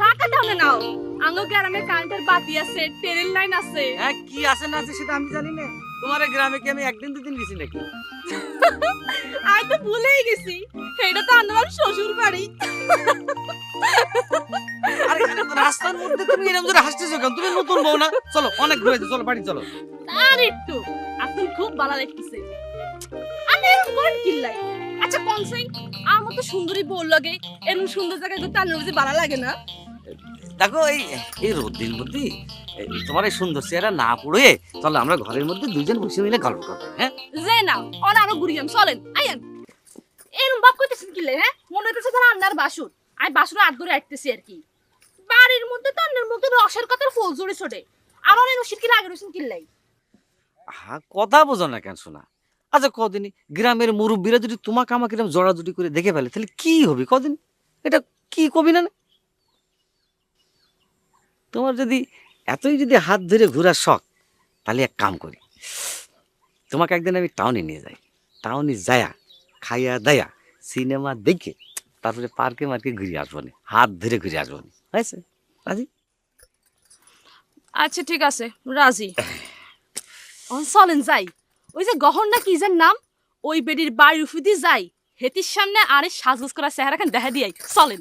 ঢাকা তাহলে নাও। আঙ্গ গ্রামে কারেন্টের বাতি আছে ট্রেন লাইন আছে। হ্যাঁ কি আছে না আছে সেটা আমি জানি না। তোমার গ্রামে কি আমি একদিন দুদিন গেছি নাকি? আমি তো ভুলেই গেছি। এটা তো আমার শ্বশুর বাড়ি। আরে রাস্তার মধ্যে তুমি এরকম করে হাসতেছো কেন? তুমি নতুন বউ না? চলো অনেক ঘুরেছে চলো বাড়ি চলো। আর একটু আপনি খুব ভালো লাগতেছে। আমি এরকম করেন কিল্লাই আচ্ছা কনসাই আমার মতো সুন্দরী বউ লাগে এরকম সুন্দর জায়গায় আমার বুঝি ভালো লাগে না। দেখো এই এই রোদ্দিন মধ্যে তোমার এই সুন্দর চেহারা না পড়ে চলো আমরা ঘরের মধ্যে দুজন বসে মিলে গল্প করব হ্যাঁ? যে না আরও ঘুরিয়াম চলেন আইয়েন। এরকম বাপ কইতেছেন কিল্লাই হ্যাঁ? মনে হইতেছে তারা আন্নার বাসুর। আমি বাসুর হাত ধরে আটতেছি আর কি। বাড়ির মধ্যে তো আন্নার মধ্যে রসের কথার ফুল জুড়ে ছোটে আর অনেক রসিদ কি লাগে রসিন কিল্লাই হ্যাঁ কথা বোঝো না কেন শোনা। আচ্ছা কদিনই? গ্রামের মুরব্বীরা যদি তোমাকে আমাকে এরকম জড়াজড়ি করে দেখে ফেলে, তাহলে কি হবে কদিন? এটা কি কবি না? তোমার যদি এতই যদি হাত ধরে ঘোরার শখ, তাহলে এক কাম করি। তোমাকে একদিন আমি টাউনে নিয়ে যাই। টাউনে যায়া, খাইয়া দায়া সিনেমা দেখে তারপরে পার্কে মার্কে ঘুরে আসব নে। হাত ধরে ঘুরে আসব নে। হয়েছে? রাজি? আচ্ছা ঠিক আছে। রাজি। চলেন, যাই। ওই যে গহন না কি যেন নাম? ওই বেডির বাড়ির উফুদি যাই হেতির সামনে আরে সাজগোজ করা চেহারা খান দেখা দিয়াই চলেন।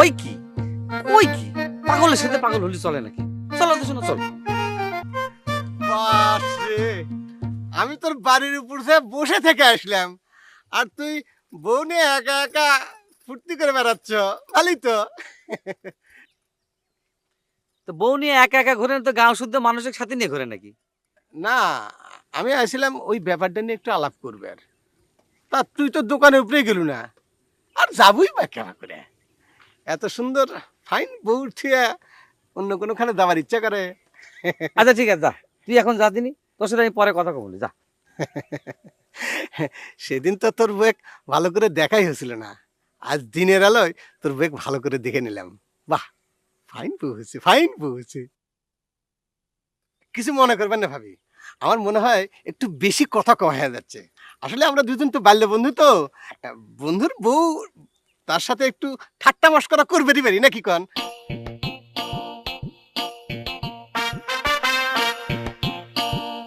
ওই কি? ওই কি? পাগলের সাথে পাগল হলে চলে নাকি? চলো তো শোনো চলো। আমি তোর বাড়ির উপর থেকে বসে থেকে আসলাম আর তুই বউ নিয়ে একা একা ফুর্তি করে বেড়াচ্ছ ভালোই তো। তো বউ নিয়ে একা একা ঘুরে না তো গাঁও শুদ্ধ মানুষের সাথে নিয়ে ঘুরে নাকি? না আমি আসছিলাম ওই ব্যাপারটা নিয়ে একটু আলাপ করবে আর। তা তুই তো দোকানে উপরে গেল না। আর যাবই বা কেমন করে? এত সুন্দর ফাইন বউ অন্য কোনোখানে যাওয়ার ইচ্ছা করে। আচ্ছা ঠিক আছে যা। তুই এখন যা দিনি তোর সাথে আমি পরে কথা বলি যা। সেদিন তো তোর বেগ ভালো করে দেখাই হয়েছিল না। আজ দিনের আলোয় তোর বেগ ভালো করে দেখে নিলাম। বাহ! ফাইন বউ হয়েছে ফাইন বউ হয়েছে। কিছু মনে করবেন না ভাবি। আমার মনে হয় একটু বেশি কথা কম হয়ে যাচ্ছে। আসলে আমরা দুজন তো বাল্য বন্ধু তো। বন্ধুর বউ তার সাথে একটু ঠাট্টা মস্করা করবেরই পারি নাকি কন?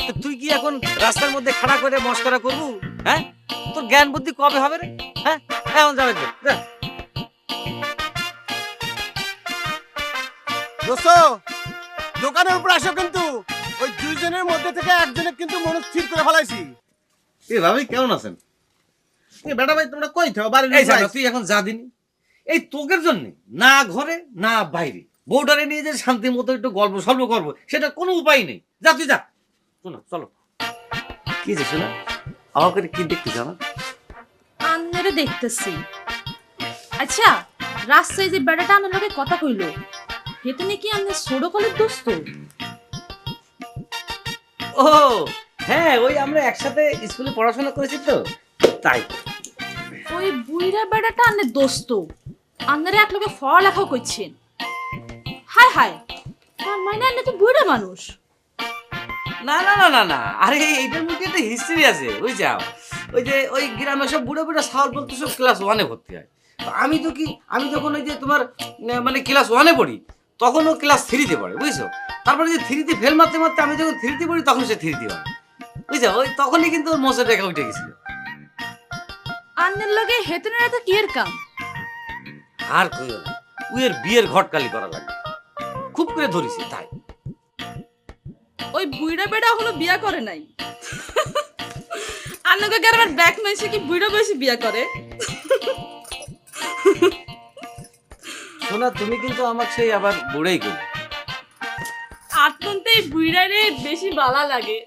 তো তুই কি এখন রাস্তার মধ্যে খাড়া করে মস্করা করবু? হ্যাঁ? তোর জ্ঞান বুদ্ধি কবে হবে রে? হ্যাঁ? এখন যাবে তো, দোস্ত দোকানের উপর আসো কিন্তু। ওই দুইজনের মধ্যে থেকে একজনের কিন্তু মনে স্থির করে ফেলাইছি। এ ভাবি কেমন আছেন? এ বেটা ভাই তোমরা কই থাও এই উপরে তুই এখন যা দিনি এই তোকের জন্য না ঘরে না বাইরে। বউটারে নিয়ে যে শান্তির মতো একটু গল্প সল্প করব সেটা কোনো উপায় নেই। যা তুই যা। শোনো চলো। কি যে শোনা আমাকে কি দেখতে জানা? আন্নারে দেখতেছি। আচ্ছা রাস্তায় যে বেড়াটা আনার লোকে কথা কইলো হেতে নাকি আমি ছোট কলের দোস্ত? ও হ্যাঁ ওই আমরা একসাথে স্কুলে পড়াশোনা করেছি তো তাই। ওই বুইরা বেড়াটা আন্নের দোস্ত আন্নারে এক লোকে পড়ালেখা করছেন হায় হায় তার মানে আন্নে তো বুইরা মানুষ। না না না না না আরে এইটার মধ্যে একটা হিস্ট্রি আছে ওই যাও ওই যে ওই গ্রামে সব বুড়ো বুড়ো সাল বলতে সব ক্লাস ওয়ানে ভর্তি হয়। আমি তো কি আমি যখন ওই যে তোমার মানে ক্লাস ওয়ানে পড়ি তখন ও ক্লাস থ্রিতে পড়ে বুঝছ? তারপরে যে থ্রিতে ফেল মারতে মারতে আমি যখন থ্রিতে পড়ি তখন সে থ্রিতে পড়ে বুঝছ ওই তখনই কিন্তু ওর মোচের রেখা উঠে গেছিল। আন্নের লগে হেতে না তো কি এর কাম? আর কইও না। উয়ের বিয়ের ঘটকালি করা লাগে। খুব করে ধরিছে তাই। ওই বুইড়া বেড়া হলো বিয়া করে নাই। আন্নকে গ্রামের ব্যাক মেসে কি বুইড়া বয়সে বিয়া করে? শোনা তুমি কিন্তু আমার সেই আবার বুড়েই করি আটমন্তে এই বুইড়ারে বেশি বালা লাগে।